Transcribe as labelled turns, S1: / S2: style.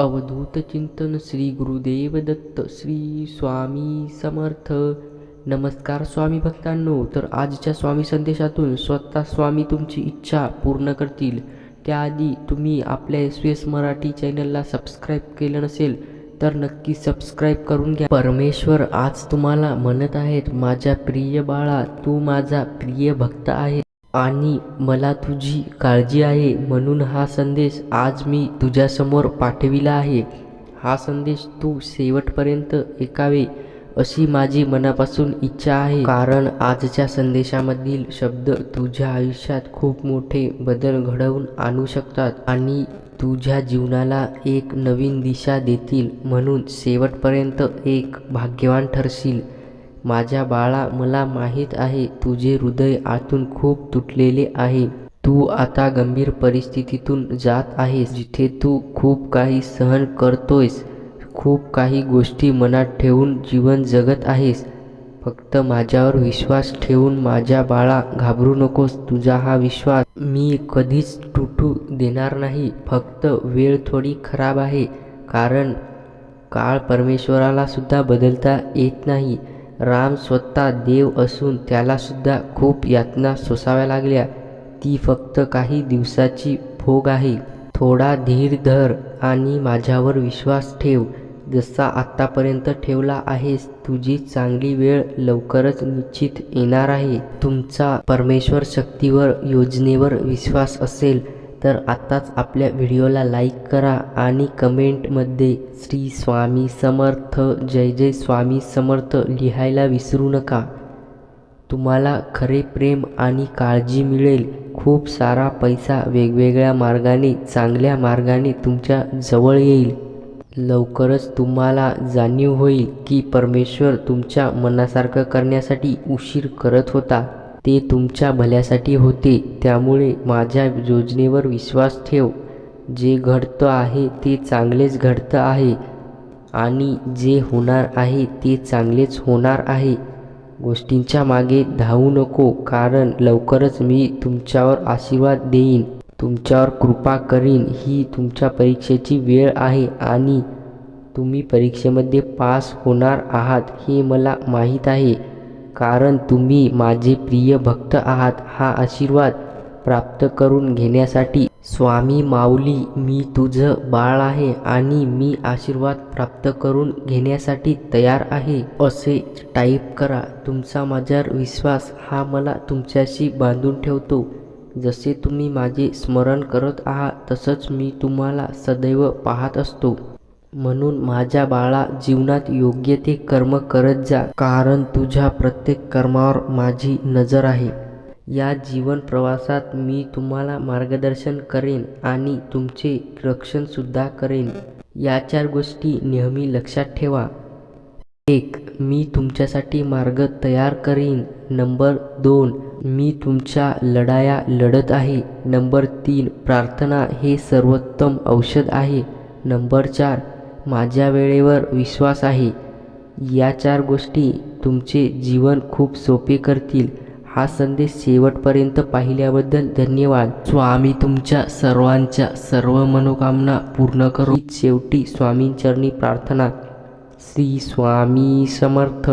S1: अवधूत चिंतन श्री गुरुदेव दत्त श्री स्वामी समर्थ. नमस्कार स्वामी भक्तांनो तर आजच्या स्वामी संदेशातून स्वतः स्वामी तुमची इच्छा पूर्ण करतील. त्याआधी तुम्ही आपल्या एस एस मराठी चॅनलला सबस्क्राईब केलं नसेल तर नक्की सबस्क्राईब करून घ्या. परमेश्वर आज तुम्हाला म्हणत आहेत माझ्या प्रिय बाळा तू माझा प्रिय भक्त आहे. आणि मला तुझी काळजी आहे म्हणून हा संदेश आज मी तुझ्यासमोर पाठविला आहे. हा संदेश तू शेवटपर्यंत ऐकावे अशी माझी मनापासून इच्छा आहे. कारण आजच्या संदेशामधील शब्द तुझ्या आयुष्यात खूप मोठे बदल घडवून आणू शकतात आणि तुझ्या जीवनाला एक नवीन दिशा देतील म्हणून शेवटपर्यंत एक भाग्यवान ठरशील. माझ्या बाळा मला माहीत आहे तुझे हृदय आतून खूप तुटलेले आहे. तू आता गंभीर परिस्थितीतून जात आहेस जिथे तू खूप काही सहन करतोयस. खूप काही गोष्टी मनात ठेवून जीवन जगत आहेस. फक्त माझ्यावर विश्वास ठेवून माझ्या बाळा घाबरू नकोस तुझा हा विश्वास मी कधीच तुटू देणार नाही. फक्त वेळ थोडी खराब आहे कारण काळ परमेश्वराला सुद्धा बदलता येत नाही. राम स्वतः देव असून त्यालासुद्धा खूप यातना सोसाव्या लागल्या. ती फक्त काही दिवसाची भोग आहे. थोडा धीर धर आणि माझ्यावर विश्वास ठेव. जसा आत्तापर्यंत ठेवला आहेस तुझी चांगली वेळ लवकरच निश्चित येणार आहे. तुमचा परमेश्वर शक्तीवर योजनेवर विश्वास असेल. तर आत्ताच आपल्या व्हिडिओला लाईक करा आणि कमेंटमध्ये श्री स्वामी समर्थ जय जय स्वामी समर्थ लिहायला विसरू नका. तुम्हाला खरे प्रेम आणि काळजी मिळेल. खूप सारा पैसा वेगवेगळ्या मार्गाने चांगल्या मार्गाने तुमच्या जवळ येईल. लवकरच तुम्हाला जाणीव होईल की परमेश्वर तुमच्या मनासारखं करण्यासाठी उशीर करत होता. ते तुमच्या भल्यासाठी होते त्यामुळे माझ्या योजनेवर विश्वास ठेव. जे घडतं आहे ते चांगलेच घडतं आहे. आणि जे होणार आहे ते चांगलेच होणार आहे. गोष्टींच्या मागे धावू नको कारण लवकरच मी तुमच्यावर आशीर्वाद देईन. तुमच्यावर कृपा करीन. ही तुमच्या परीक्षेची वेळ आहे आणि तुम्ही परीक्षेमध्ये पास होणार आहात हे मला माहीत आहे. कारण तुम्ही माझे प्रिय भक्त आहात हा आशीर्वाद प्राप्त करून घेण्यासाठी. स्वामी माऊली मी तुझं बाळ आहे आणि मी आशीर्वाद प्राप्त करून घेण्यासाठी तयार आहे. असे टाईप करा. तुमचा माझ्यावर विश्वास हा मला तुमच्याशी बांधून ठेवतो. जसे तुम्ही माझे स्मरण करत आहात तसंच मी तुम्हाला सदैव पाहत असतो. म्हणून माझ्या बाळा जीवनात योग्य ते कर्म करत जा कारण तुझ्या प्रत्येक कर्मावर माझी नजर आहे. या जीवन प्रवासात मी तुम्हाला मार्गदर्शन करेन आणि तुमचे रक्षणसुद्धा करेन. या चार गोष्टी नेहमी लक्षात ठेवा. एक मी तुमच्यासाठी मार्ग तयार करीन. नंबर दोन मी तुमच्या लढाया लढत आहे. नंबर तीन प्रार्थना हे सर्वोत्तम औषध आहे. नंबर चार माझ्या वेळेवर विश्वास आहे. या चार गोष्टी तुमचे जीवन खूप सोपे करतील. हा संदेश शेवटपर्यंत पाहिल्याबद्दल धन्यवाद. स्वामी तुमच्या सर्वांच्या सर्व मनोकामना पूर्ण करू शेवटी स्वामींचरणी प्रार्थना. श्री स्वामी समर्थ.